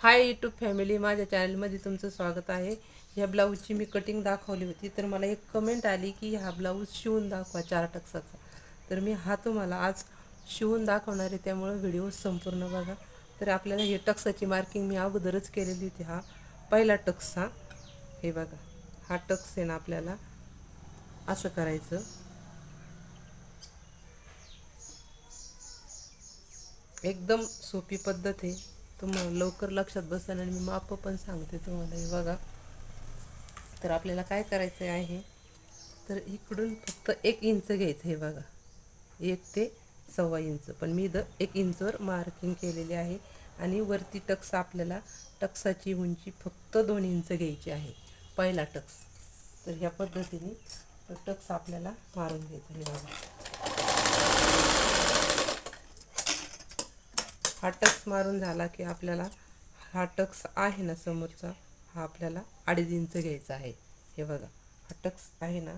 Hi YouTube family माझ्या चॅनलमध्ये तुमचं स्वागत आहे. ह्या ब्लाऊजची मी कटिंग दाखवली होती तर मला एक कमेंट आली की हा ब्लाऊज शिवून दाखवा चार टक्साचा. तर मी हा तुम्हाला आज शिवून दाखवणार आहे त्यामुळं व्हिडिओ संपूर्ण बघा. तर आपल्याला हे टक्साची मार्किंग मी अगोदरच केलेली होती हा पहिला टक्स. हा हे बघा हा टक्स आहे ना आपल्याला असं करायचं. एकदम सोपी पद्धत आहे. तुम्हाला लवकर लक्षात बसेल आणि मी माप पण सांगते तुम्हाला. हे बघा. तर आपल्याला काय करायचं आहे? तर इकडून फक्त एक इंच घ्यायचं हे बघा. एक ते सव्वा इंच. पण मी द एक इंचवर मार्किंग केलेली आहे. आणि वरती टक्स आपल्याला टक्साची उंची फक्त दोन इंच घ्यायची आहे. पहिला टक्स. तर ह्या पद्धतीने टक्स आपल्याला मारून घ्यायचा हे बघा. हा टक्स मारून झाला की आपल्याला हा टक्स आहे ना समोरचा हा आपल्याला अडीच इंच घ्यायचा आहे. हे बघा हा टक्स आहे ना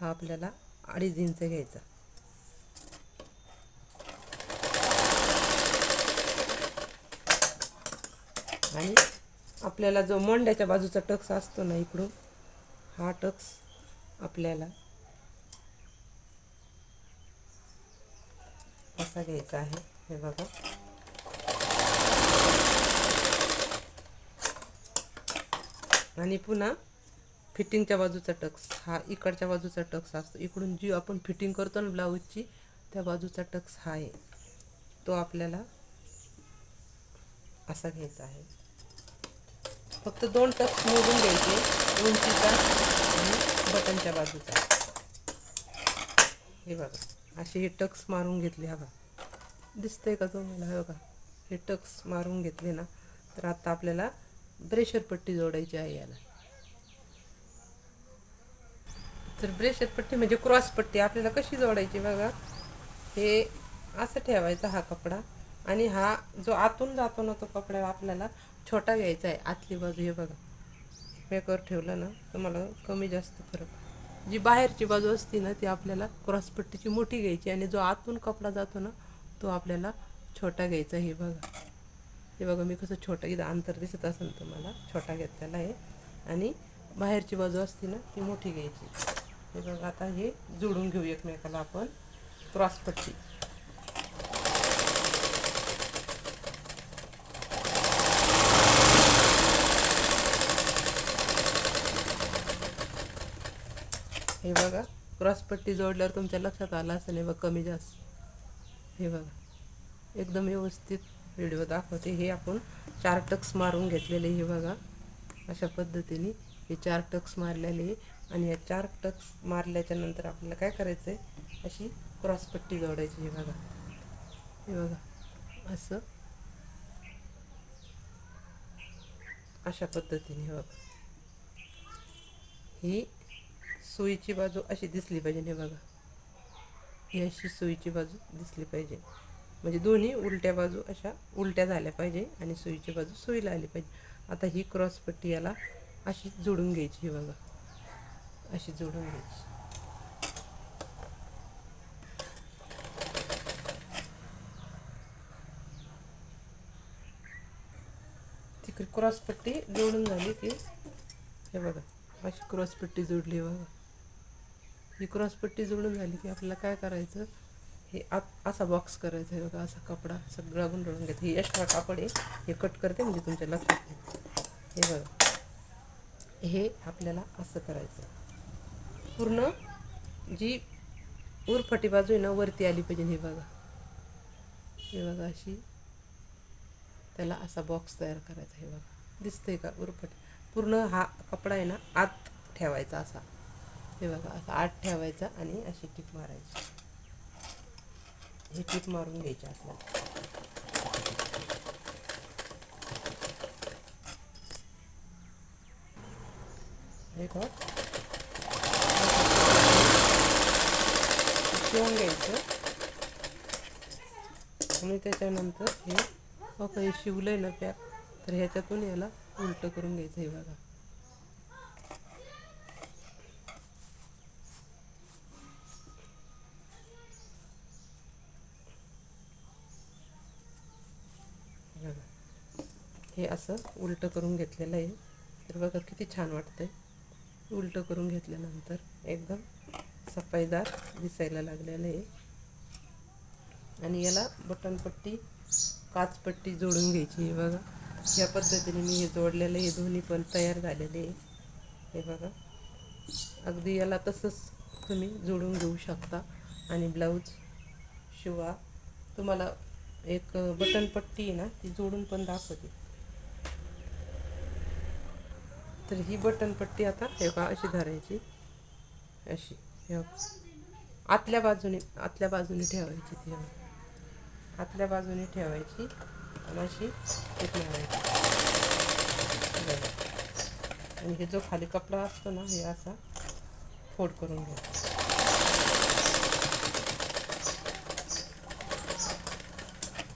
हा आपल्याला अडीच इंच घ्यायचा. आणि आपल्याला जो मोंड्याच्या बाजूचा टक्स असतो ना इकडून हा टक्स आपल्याला असा घ्यायचा आहे. हे बघा. आणि पुन्हा फिटिंगच्या बाजूचा टक्स. हा इकडच्या बाजूचा टक्स असतो. इकडून जी आपण फिटिंग करतो ना ब्लाऊजची त्या बाजूचा टक्स हा आहे. तो आपल्याला असा घ्यायचा आहे. फक्त दोन टक्स मोजून घ्यायचे उंचीचा आणि बटनच्या बाजूचा. हे बघा. असे हे टक्स मारून घेतले हा बघा. दिसतंय का तुम्हाला हे बघा. हे टक्स मारून घेतले ना तर आता आपल्याला ब्रेशर पट्टी जोडायची आहे याला. तर ब्रेशर पट्टी म्हणजे क्रॉस पट्टी आपल्याला कशी जोडायची बघा? हे असं ठेवायचा हा कपडा आणि हा जो आतून जातो ना तो कपडा आपल्याला छोटा घ्यायचा आहे. आतली बाजू हे बघा. मेकर ठेवलं ना तर मला कमी जास्त फरक. जी बाहेरची बाजू असते ना ती आपल्याला क्रॉस पट्टीची मोठी घ्यायची आणि जो आतून कपडा जातो ना तो आपल्याला छोटा घ्यायचा हे बघा. हे बघा मी कसं छोटा इथं अंतर दिसत असेल तुम्हाला. छोटा घेतलेला आहे. आणि बाहेरची बाजू असते ना ती मोठी घ्यायची. हे बघा आता हे जोडून घेऊ एकमेकाला आपण. क्रॉसपट्टी हे बघा क्रॉसपट्टी जोडल्यावर तुमच्या लक्षात आलं असेल. हे बघा कमी जास्त. हे बघा. एकदम व्यवस्थित व्हिडिओ दाखवते. हे आपण चार टक्स मारून घेतलेले हे बघा. अशा पद्धतीने हे चार टक्स मारलेले आणि या चार टक्स मारल्याच्या नंतर आपल्याला काय करायचं आहे अशी क्रॉसपट्टी जोडायची हे बघा. हे बघा. असं. अशा पद्धतीने हे बघा. ही सुईची बाजू अशी दिसली पाहिजे हे बघा. ही अशी सुईची बाजू दिसली पाहिजे. म्हणजे दोन्ही उलट्या बाजू अशा उलट्या झाल्या पाहिजे आणि सुईची बाजू सुईला आली पाहिजे. आता ही क्रॉस पट्टी याला अशी जोडून घ्यायची ही बघा. अशी जोडून घ्यायची. तिकडे क्रॉस पट्टी जोडून झाली की हे बघा अशी क्रॉस पट्टी जोडली बघा. ही क्रॉसपट्टी जुळून जोडून झाली की आपल्याला काय करायचं? हे आत असा बॉक्स करायचा आहे बघा असा कपडा सगळा गुंडळून घ्यायचा. हे एक्स्ट्रा कापड आहे. हे कट करते म्हणजे तुमच्या लक्षात येईल. हे बघा. हे आपल्याला असं करायचं पूर्ण जी उरफटी बाजू आहे ना वरती आली पाहिजे. हे बघा. हे बघा अशी. त्याला असा बॉक्स तयार करायचा हे बघा. दिसतंय का उरफटी? पूर्ण हा कपडा आहे ना आत ठेवायचा असा. हे बघा असं आत ठेवायचा आणि अशी टीप मारायची. हे टीप मारून घ्यायची आपल्याला हे बघ. शिवून घ्यायचं. आणि त्याच्यानंतर हे हो बघा हे शिवलंय ना पॅक तर ह्याच्यातून याला उलटं करून घ्यायचं हे बघा. बघा हे असं उलटं करून घेतलेलं आहे. तर बघा किती छान वाटतंय. उलटं करून घेतल्यानंतर एकदम सफाईदार दिसायला लागलेलं आहे. आणि याला बटनपट्टी काचपट्टी जोडून घ्यायची आहे बघा. या पद्धतीने मी हे जोडलेलं हे दोन्ही पण तयार झालेले आहे. हे बघा. अगदी याला तसंच तुम्ही जोडून घेऊ शकता. आणि ब्लाऊज शिवा तुम्हाला एक बटनपट्टी आहे ना ती जोडून पण दाखवते. तर ही बटनपट्टी आता हे का अशी धरायची. अशी हे आतल्या बाजूने आतल्या बाजूने ठेवायची ती. आतल्या बाजूने ठेवायची आणि अशी टीप मारायची. आणि हे जो खाली कपडा असतो ना हे असा फोड करून घ्यायचा.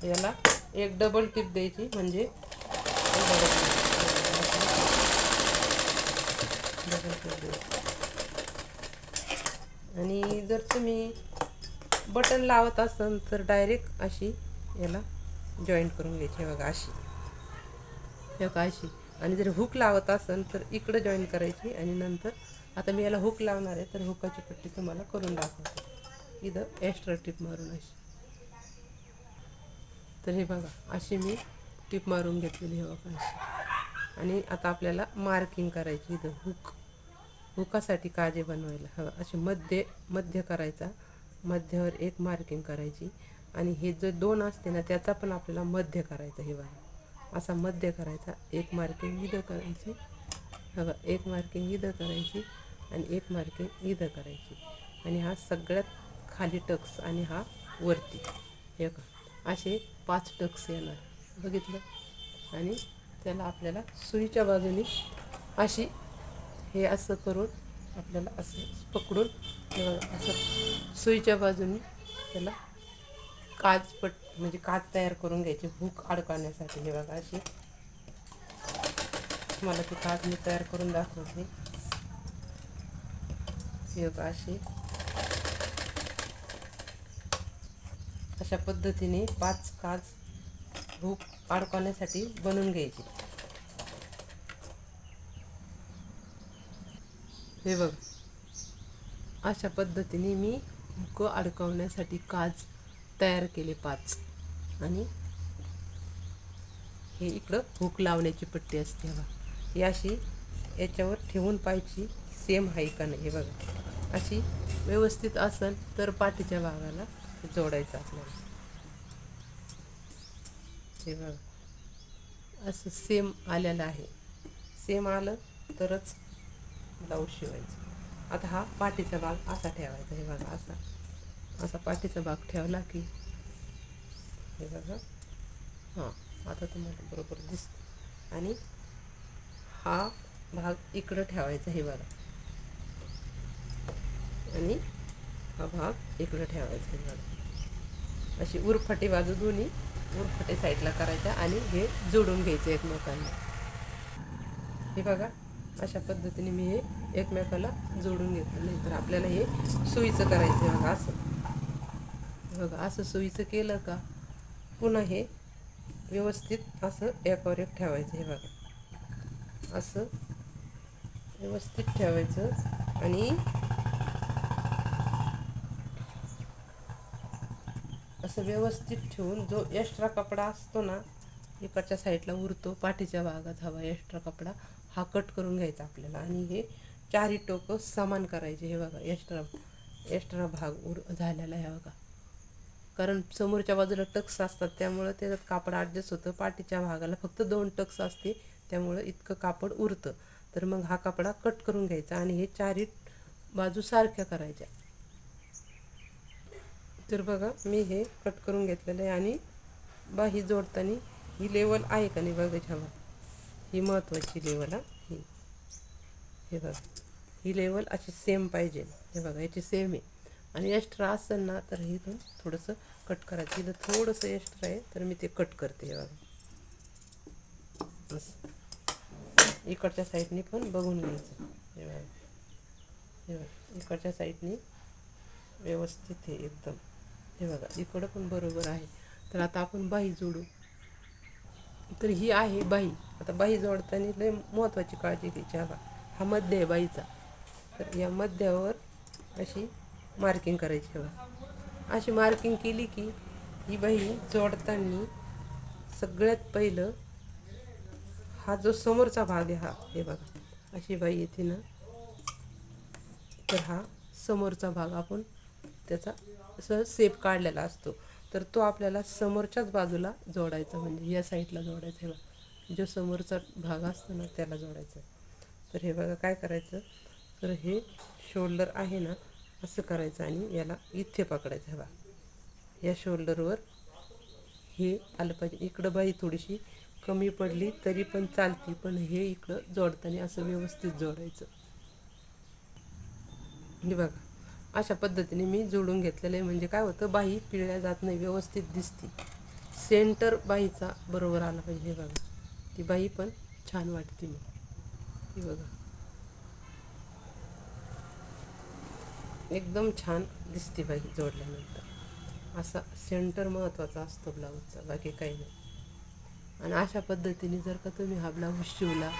याला एक डबल टिप द्यायची म्हणजे डबल टिप द्यायची. आणि जर तुम्ही बटन लावत असाल तर डायरेक्ट अशी याला जॉईंट करून घ्यायची. हे बघा अशी. हे बघा अशी. आणि जर हुक लावत असाल तर इकडं जॉईन करायची आणि नंतर आता मी याला हुक लावणार आहे तर हुकाची पट्टी तुम्हाला करून दाखवते. इथं एक्स्ट्रा टिप मारून अशी. तर हे बघा अशी मी टिप मारून घेतलेली हे बघा अशी. आणि आता आपल्याला मार्किंग करायची इथं हुक. हुकासाठी काजे बनवायला हवं. असे मध्य मध्य करायचा. मध्यावर एक मार्किंग करायची. आणि हे जे दोन असते ना त्याचा पण आपल्याला मध्य करायचा हे बघा. असा मध्य करायचा एक मार्किंग इथं करायची. हवं एक मार्किंग इथं करायची आणि एक मार्किंग इथं करायची. आणि हा सगळ्यात खाली टक्स आणि हा वरती. हे का असे पाच टक्स येणार. बघितलं? आणि त्याला आपल्याला सुईच्या बाजूने अशी हे असं करून आपल्याला असं पकडून असं सुईच्या बाजूने त्याला काच पट म्हणजे काच तयार करून घ्यायची भूक अडकवण्यासाठी. हे बघा अशी. मला ती काच मी तयार करून दाखवते. हे बघा अशी. अशा पद्धतीने पाच काच भूक अडकवण्यासाठी बनवून घ्यायची. हे बघ. अशा पद्धतीने मी हुकं अडकवण्यासाठी काज तयार केले पाच. आणि हे इकडं हुक लावण्याची पट्टी असते बघा. याशी याच्यावर ठेवून पाहायची सेम आहे का नाही हे बघा. अशी व्यवस्थित असेल तर पाठीच्या भागाला जोडायचं आपल्याला. हे बघा. असं सेम आलेलं आहे. सेम आलं तरच ब्लाऊज शिवायचं आता हा पाठीचा भाग असा ठेवायचा. हे बघा असा. असा पाठीचा भाग ठेवला की हे बघा. हां आता तुम्हाला बरोबर दिसतं. आणि हा भाग इकडं ठेवायचा हे बघा. आणि हा भाग इकडं ठेवायचा बघा अशी उरफाटी बाजू दोन्ही उरफाटी साईडला करायच्या आणि हे जोडून घ्यायचं एकमेकांना. हे बघा अशा पद्धतीने मी हे एकमेकाला जोडून घेतलं. नाही तर आपल्याला हे सुईचं करायचं आहे बघा असं. बघा असं सुईचं केलं का पुन्हा हे व्यवस्थित असं एकावर एक ठेवायचं हे बघा. असं व्यवस्थित ठेवायचं आणि असं व्यवस्थित ठेवून जो एक्स्ट्रा कपडा असतो ना इकडच्या साईडला उरतो पाठीच्या भागात हवा एक्स्ट्रा कपडा हा कट करून घ्यायचा आपल्याला. आणि हे चारही टोकं समान करायचे. हे बघा एक्स्ट्रा एक्स्ट्रा भाग उर झालेला आहे बघा. कारण समोरच्या बाजूला टक्स असतात त्यामुळं त्याच्यात कापड ॲडजस्ट होतं. पाठीच्या भागाला फक्त दोन टक्स असते त्यामुळं इतकं कापड उरतं. तर मग हा कपडा कट करून घ्यायचा आणि हे चारही बाजू सारख्या करायच्या. तर बघा मी हे कट करून घेतलेलं आहे आणि बाही जोडताना ही लेवल आहे का नाही बघा हवा ही महत्त्वाची लेवल हा. ही. हे बघा. ही लेवल अशी सेम पाहिजे. हे बघा याची सेम आहे. आणि एक्स्ट्रा असेल ना तर हे इथून थोडंसं कट करायचं. इथं थोडंसं एक्स्ट्रा आहे तर मी ते कट करते हे बघा. असं. इकडच्या साईडने पण बघून घ्यायचं. हे बघा. हे बघा. इकडच्या साईडने व्यवस्थित आहे एकदम. हे बघा इकडं पण बरोबर आहे. तर आता आपण बाही जोडू. तर ही आहे बाई आता बाई जोडताना लय महत्त्वाची काळजी घ्यायची हवा हा मध्य आहे बाईचा तर या मध्यावर अशी मार्किंग करायची हवा अशी मार्किंग केली की ही बाई जोडताना सगळ्यात पहिलं हा जो समोरचा भाग आहे हा हे बघा. अशी बाई येते ना. तर हा समोरचा भाग आपण त्याचा असं सेप काढलेला असतो. तर तो आपल्याला समोरच्याच बाजूला जोडायचा म्हणजे या साईडला जोडायचा. हे बघा. जो समोरचा भाग असतो ना त्याला जोडायचा. तर हे बघा काय करायचं? तर हे शोल्डर आहे ना असं करायचं आणि याला इथे पकडायचं. हवा या शोल्डरवर हे आलं पाहिजे. इकडं बाई थोडीशी कमी पडली तरी पण चालती पण हे इकडं जोडताना असं व्यवस्थित जोडायचं. हे बघा. अशा पद्धतीने मी जोडून घेतलेलं आहे. म्हणजे काय होतं बाही पिळल्या जात नाही व्यवस्थित दिसती. सेंटर बाईचा बरोबर आला पाहिजे बघा. ती बाई पण छान वाटते मी. हे बघा. एकदम छान दिसते बाई जोडल्यानंतर. असा सेंटर महत्त्वाचा असतो ब्लाऊजचा बाकी काही नाही. आणि अशा पद्धतीने जर का तुम्ही हा ब्लाऊज शिवला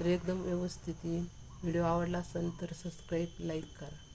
तर एकदम व्यवस्थित येईल. व्हिडिओ आवडला असेल तर सबस्क्राईब लाईक करा.